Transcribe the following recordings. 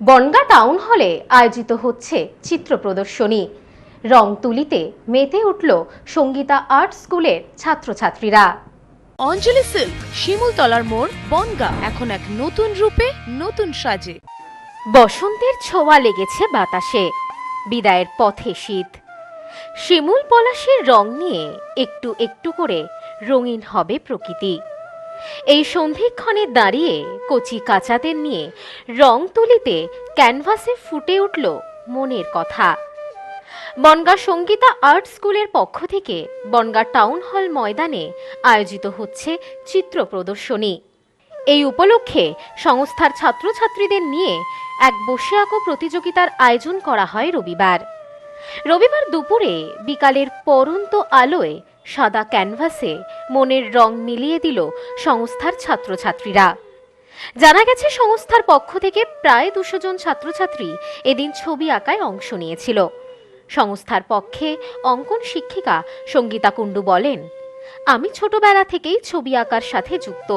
Bongaon town হলে আয়োজিত হচ্ছে চিত্র প্রদর্শনী। রং তুলিতে মেতে উঠল সঙ্গীতা আর্ট স্কুলের ছাত্রছাত্রীরা। অঞ্জলি সিল্ক শিমুলতলার মোড় বনগা এখন এক নতুন রূপে নতুন সাজে। বসন্তের ছোঁয়া লেগেছে বাতাসে বিদায়ের পথে শীত। শিমুল পলাশের রং নিয়ে একটু একটু করে রঙিন হবে প্রকৃতি। এই সন্ধিক্ষণে দাঁড়িয়ে কচি কাচাদের নিয়ে রং তুলিতে ক্যানভাসে ফুটে উঠল মনের কথা। বনগা সঙ্গীতা আর্ট স্কুলের পক্ষ থেকে বনগা টাউন হল ময়দানে আয়োজিত হচ্ছে চিত্র প্রদর্শনী। এই উপলক্ষে সংস্থার ছাত্রছাত্রীদের নিয়ে এক বসে আঁকো প্রতিযোগিতার আয়োজন করা হয় রবিবার। রবিবার দুপুরে বিকালের পরন্ত আলোয় সাদা ক্যানভাসে মনের রং মিলিয়ে দিল সংস্থার ছাত্রছাত্রীরা। জানা গেছে, সংস্থার পক্ষ থেকে প্রায় দুশো জন ছাত্রছাত্রী এদিন ছবি আঁকায় অংশ নিয়েছিল। সংস্থার পক্ষে অঙ্কন শিক্ষিকা সঙ্গীতা কুণ্ডু বলেন, আমি ছোটবেলা থেকেই ছবি আঁকার সাথে যুক্ত।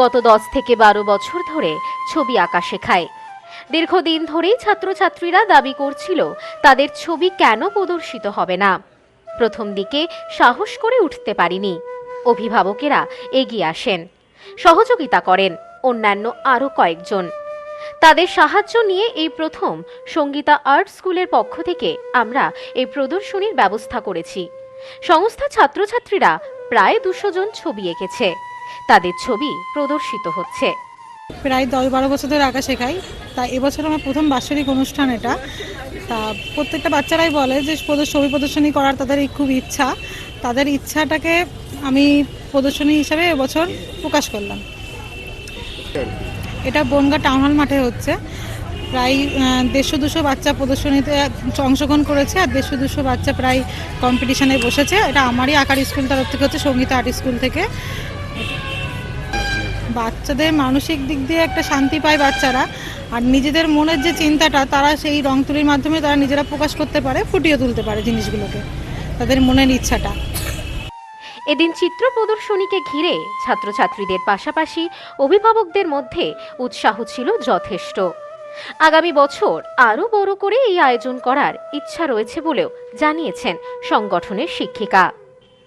গত দশ থেকে বারো বছর ধরে ছবি আঁকা শেখায়। দীর্ঘদিন ধরেই ছাত্রছাত্রীরা দাবি করছিল, তাদের ছবি কেন প্রদর্শিত হবে না? প্রথম দিকে সাহস করে উঠতে পারিনি। অভিভাবকেরা এগিয়ে আসেন। সহযোগিতা করেন অন্যান্য আরও কয়েকজন। তাদের সাহায্য নিয়ে এই প্রথম সঙ্গীতা আর্ট স্কুলের পক্ষ থেকে আমরা এই প্রদর্শনীর ব্যবস্থা করেছি। সংস্থা ছাত্রছাত্রীরা প্রায় দুশো জন ছবি এঁকেছে। তাদের ছবি প্রদর্শিত হচ্ছে। প্রায় দশ বারো বছর ধরে আঁকা শেখাই। তা এবছর আমার প্রথম বাৎসরিক অনুষ্ঠান এটা। তা প্রত্যেকটা বাচ্চারাই বলে যে ছবি প্রদর্শনী করার তাদের খুব ইচ্ছা। তাদের ইচ্ছাটাকে আমি প্রদর্শনী হিসাবে এবছর প্রকাশ করলাম। এটা বনগা টাউন হল মাঠে হচ্ছে। প্রায় দেড়শো দুশো বাচ্চা প্রদর্শনীতে অংশগ্রহণ করেছে আর দেড়শো দুশো বাচ্চা প্রায় কম্পিটিশনে বসেছে। এটা আমারই আঁকার স্কুল তরফ থেকে হচ্ছে, সংগীত আর্ট স্কুল থেকে। বাচ্চাদের মানসিক দিক দিয়ে একটা শান্তি পায় বাচ্চারা। আর নিজেদের মনের যে চিন্তাটা, তারা সেই রং তুলির মাধ্যমে তারা নিজেরা প্রকাশ করতে পারে, ফুটিয়ে তুলতে পারে জিনিসগুলোকে, তাদের মনের ইচ্ছাটা। এদিন চিত্র প্রদর্শনীকে ঘিরে ছাত্রছাত্রীদের পাশাপাশি অভিভাবকদের মধ্যে উৎসাহ ছিল যথেষ্ট। আগামী বছর আরও বড় করে এই আয়োজন করার ইচ্ছা রয়েছে বলেও জানিয়েছেন সংগঠনের শিক্ষিকা।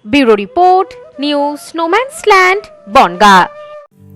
Bureau report, news snowman's land, Bongaon.